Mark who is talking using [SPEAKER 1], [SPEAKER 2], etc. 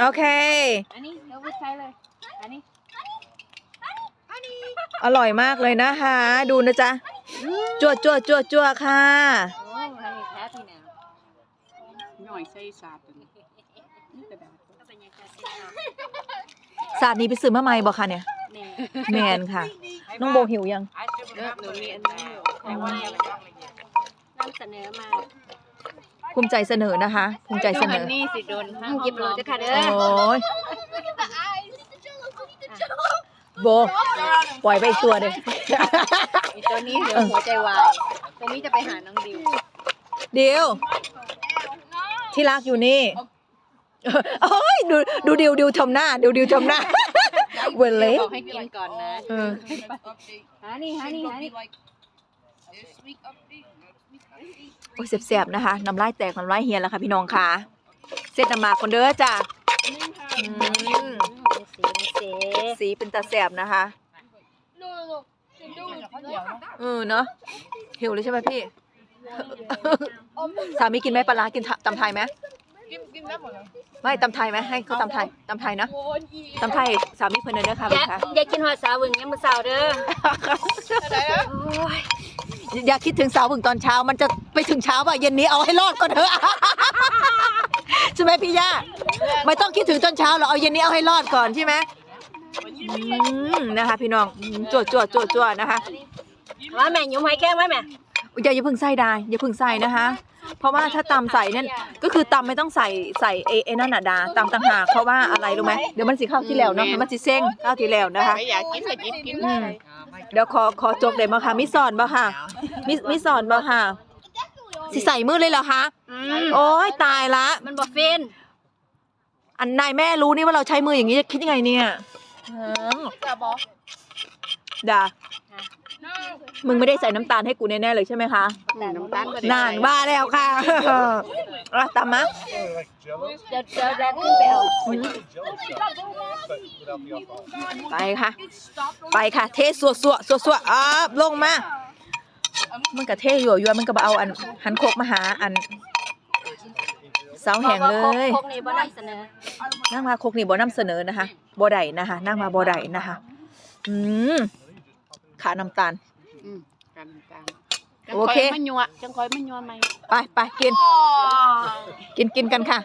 [SPEAKER 1] โอเค
[SPEAKER 2] อันนี้เดี๋ยววิใช้เลย อันนี้
[SPEAKER 1] อร่อยมากเลยนะคะ ดูนะจ๊ะ จวดจวดจวดจวดค่ะ
[SPEAKER 2] โอ้อันนี้แท้พี่แนว
[SPEAKER 3] หน่อยใส่สาดตัวนี้นี่กระดาษ
[SPEAKER 2] ก็เป็นยังไง
[SPEAKER 1] ศาสตร์นี้ไปซื้อมาใหม่บ่คะเนี่ย
[SPEAKER 2] แน่
[SPEAKER 1] แมนค่ะ น้องโบหิวยัง
[SPEAKER 3] เออหนูมีอันนี้อยู่แต่ว่าเนี่ยมันต้องละเอียด
[SPEAKER 2] นำเสนอมา
[SPEAKER 1] ภูมิใจเสนอนะคะ ภูมิใจเสนอ
[SPEAKER 3] นี่สิโดน
[SPEAKER 2] ห้ามหยิบโหลจะค่ะเด้
[SPEAKER 1] โอ้
[SPEAKER 2] อย
[SPEAKER 1] โบปล่อยไปอีกตัวเลย
[SPEAKER 2] ตัวนี้เดี๋ยวหัวใจวายตัวนี้จะไปหาน้องดิว
[SPEAKER 1] เดียวที่รักอยู่นี่โอ้ยดูดูดิวดิวทำหน้าดิวดิวทำหน้าเวลเล่
[SPEAKER 2] บอกให้กินก่อนนะ
[SPEAKER 1] เออ
[SPEAKER 2] หานี่หานี่หานี่
[SPEAKER 1] โอ้ยแสบๆนะคะน้ำลายแตกน้ำลายเฮียนแล้วค่ะพี่น้องค่ะเสร็จน้ำหมากคนเด้อจ้ะอืม
[SPEAKER 2] สีสี
[SPEAKER 1] สีเป็นตาแสบนะคะเออเนาะหิวเลยใช่ไหมพี่สามีกินไหมปลาร้ากินตำไทยไหม
[SPEAKER 3] กินกินได้หมดเลย
[SPEAKER 1] ไม่ตำไทยไหมให้เขาตำไทยตำไทยนะตำไทยสามีเพิ่นเด้อเด้อค่ะ
[SPEAKER 2] อย่า
[SPEAKER 1] ค่ะ
[SPEAKER 2] อย่ากินหัวสาววึงยังมือสาวเด้อ
[SPEAKER 3] อะไรนะ
[SPEAKER 2] โอ้ย
[SPEAKER 1] อย่าคิดถึงสาวบึงตอนเช้า มันจะไปถึงเช้าป่ะเย็นนี้เอาให้รอดก่อนเถอะใช่ไหมพี่ย่าไม่ต้องคิดถึงตอนเช้าหรอกเอาเย็นนี้เอาให้รอดก่อนใช่ไหมอืมนะคะ พี่น้องอืมจวดจวดจวดจวดนะคะ
[SPEAKER 2] ว่าแม่ยุ่มหอยแก้งไว้แม่
[SPEAKER 1] อย่าอย่าเพิ่งใส่ได้อย่าเพิ่งใส่นะคะ เพราะว่าถ้าตำใส่นั่นก็คือตำไม่ต้องใส่ใส่เอเอนั่นน่ะดาตำต่างหากเพราะว่าอะไรรู้ไหมเดี๋ยวมันสิเข้าที่แล้วเนาะมันสิเซ้งเข้าที่แล้วนะคะ
[SPEAKER 3] ไม่อยากกินก็หยิบกิน
[SPEAKER 1] อืมเดี๋ยวขอขอจกเลยมาค่ะมิสอนบ่ค่ะมิมิสอนบ่ค่ะ สิใส่มือเลยเหรอคะ
[SPEAKER 2] อืม
[SPEAKER 1] โอ้ยตายละ
[SPEAKER 2] มันบ่เฟน
[SPEAKER 1] อันนายแม่รู้นี่ว่าเราใช้มืออย่างนี้จะคิดยังไงเนี่ยอืม
[SPEAKER 3] จะบอก
[SPEAKER 1] ด่า มึงไม่ได้ใส่น้ำตาลให้กูแน่ๆเลยใช่ไหมคะ
[SPEAKER 3] น้ำตาลก็ได้
[SPEAKER 1] นานว่าแล้วค่ะอะตามมา
[SPEAKER 2] เดี๋ยวเดี๋ยวแรกขึ้นไปเอา
[SPEAKER 1] ไปค่ะ ไปค่ะ เทสัวสัวสัวสัวอ่าลงมา มันก็เทยั่วยั่วมันก็บเอาอันหันโคกมาหาอันสาวแห่งเลย
[SPEAKER 2] ครกนี้บ่นำเสนอ
[SPEAKER 1] นั่งมาโคกนี่บ่นำเสนอนะคะบ่ได้นะคะนั่งมาบ่ได้นะคะ อืม ขาน้ำตาล
[SPEAKER 3] อืมกันกัน
[SPEAKER 1] โอเค
[SPEAKER 3] จังคอยมันยัวจังคอยมันยัวไหม
[SPEAKER 1] ไปไปกิน กินกินกันค่ะ